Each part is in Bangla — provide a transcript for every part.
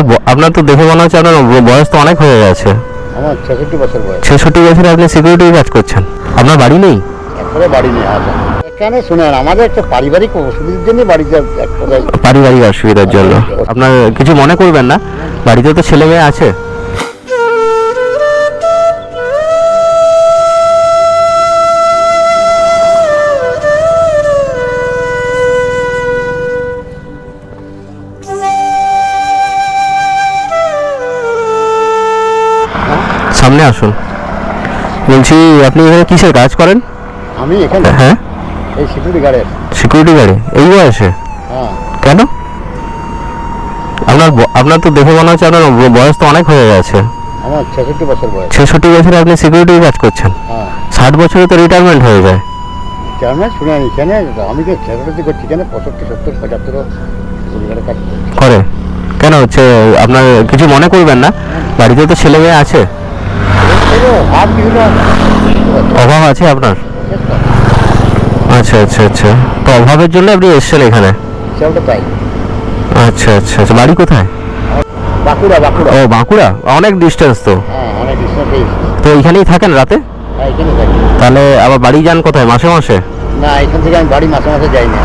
আপনার আপনার তো দেখে মনে হচ্ছে আপনার বয়স তো অনেক হয়ে গেছে। আমার ছেষট্টি বছর বয়স। ছেষট্টি বছরে আপনি সিকিউরিটি কাজ করছেন। আপনার বাড়ি নেই? একবারে বাড়ি নেই আছে এখানে শুনেন আমাদের একটা পারিবারিক অসুবিধার জন্য বাড়িতে পারিবারিক অসুবিধার জন্য। আপনার কিছু মনে করবেন না? বাড়িতে তো ছেলে মেয়ে আছে। সামনে আসুন। বলছি আপনি এখানে কিসের কাজ করেন? আমি এখানে। হ্যাঁ? এই সিকিউরিটি গার্ডের সিকিউরিটি গার্ডে এই বয়সে? হ্যাঁ। কেন? আপনার আপনার তো দেখে মনে হচ্ছে আপনার বয়স তো অনেক হয়ে গেছে। আমার ছেষট্টি বছর বয়স। ছেষট্টি বছরে আপনি সিকিউরিটি কাজ করছেন? হ্যাঁ। ষাট বছরে তো রিটায়ারমেন্ট হয়ে যায়। কেন? শুনেন এখানে আমি তো ছেষট্টি করছি এখানে পঁয়ষট্টি সত্তর কাজ করে। কেন হচ্ছে? আপনার কিছু মনে করবেন না? বাড়িতে তো ছেলে মেয়ে আছে। কিছুটা অভাব আছে আপনার? আচ্ছা আচ্ছা আচ্ছা। তো অভাবের জন্য আপনি এসছেন এখানে? সেটা তাই আচ্ছা আচ্ছা আচ্ছা। বাড়ি কোথায়? বাঁকুড়া বাঁকুড়া। ও বাঁকুড়া? অনেক ডিস্টেন্স তো। হ্যাঁ অনেক ডিস্টেন্স তো এইখানেই থাকেন রাতে? হ্যাঁ তাহলে আবার বাড়ি যান কোথায় মাসে মাসে? না এখান থেকে আমি বাড়ি মাসে মাসে যাই না।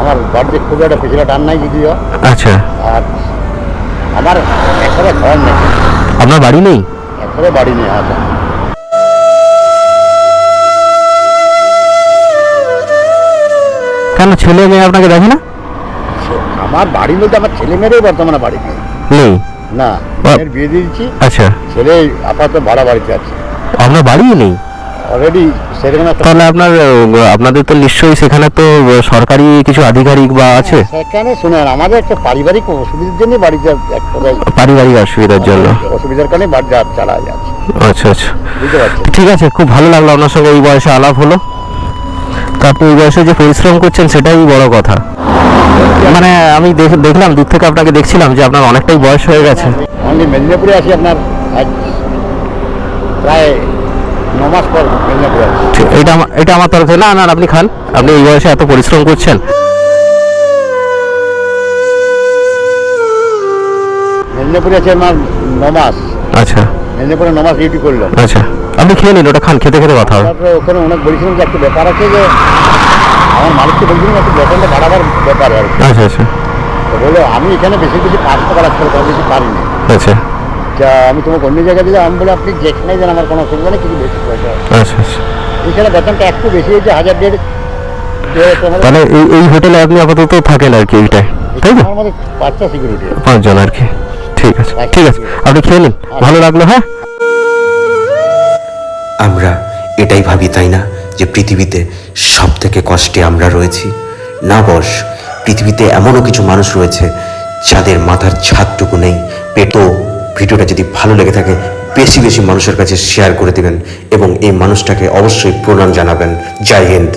আমার বাড়িতে খুব একটা পিছনে টান নাই যদিও। আচ্ছা। আর আমার একবারে ঘর নেই। আপনার বাড়ি নেই? একবারে বাড়ি নিয়ে আসা কেন ছেলে মেয়ে আপনাকে দেখে না? আমার বাড়ি বলতে আমার ছেলে মেয়েরই বর্তমানে বাড়ি নেই। নেই? না। মেয়ের বিয়ে দিয়েছি। আচ্ছা। ছেলে আপাতত ভাড়া বাড়িতে আছে। আপনার বাড়ি নেই? অলরেডি তাহলে আপনার আপনাদের তো নিশ্চয়ই সেখানে তো সরকারি কিছু আধিকারিক বা আছে? সেখানে শুনেন আমাদের একটা পারিবারিক অসুবিধার জন্য বাড়িতে পারিবারিক অসুবিধার জন্য। অসুবিধার কারণে বাড়ি চালা যাচ্ছে। আচ্ছা আচ্ছা। ঠিক আছে খুব ভালো লাগল আপনার সঙ্গে এই বয়সে আলাপ হলো। তো আপনি এই বয়সে যে পরিশ্রম করছেন সেটাই বড় কথা। মানে আমি দেখ- দেখলাম দূর থেকে আপনাকে দেখছিলাম যে আপনার অনেকটাই বয়স হয়ে গেছে। অনলি মেদিনীপুরে আছি আপনার প্রায় ন মাস পর মেদিনীপুরে এটা আমার- এটা আমার তরফ না না আপনি খান। আপনি এই বয়সে এত পরিশ্রম করছেন। মেদিনীপুরে আছি আমার ন মাস আচ্ছা। মেদিনীপুরে ন মাস ডিউটি করলাম। আচ্ছা। আপনি খেয়ে নিন ওটা খান খেতে খেতে কথা হবে। ওখানে অনেক বলেছিলাম যে একটা ব্যাপার আছে যে আমার মালিককে বলছিলাম একটু বেতনটা বাড়াবার ব্যাপার আর। আচ্ছা আচ্ছা। বলে আমি এখানে বেশি বেশি পাঁচ টাকা রাখতে পারি বেশি পারি না আচ্ছা যা আমি তোমাকে অন্য জায়গায় দিলে আমি বলে আপনি যেখানে যান আমার কোনো অসুবিধা নেই কিছু বেশি পয়সা আচ্ছা আচ্ছা। এখানে বেতনটা একটু বেশি হয়েছে হাজার দেড়। তাহলে এই এই হোটেলে আপনি আপাতত থাকেন আর কি এইটাই তাই তো? আমার পাঁচটা সিকিউরিটি পাঁচজন আর কি। ঠিক আছে ঠিক আছে আপনি খেয়ে নিন ভালো লাগল হ্যাঁ? আমরা এটাই ভাবি তাই না? যে পৃথিবীতে সব থেকে কষ্টে আমরা রয়েছি। না বস পৃথিবীতে এমনও কিছু মানুষ রয়েছে যাদের মাথার ছাদটুকু নেই পেটো ভিডিওটা যদি ভালো লেগে থাকে, বেশি বেশি মানুষের কাছে শেয়ার করে দিবেন এবং এই মানুষটাকে অবশ্যই প্রণাম জানাবেন। জয় হিন্দ।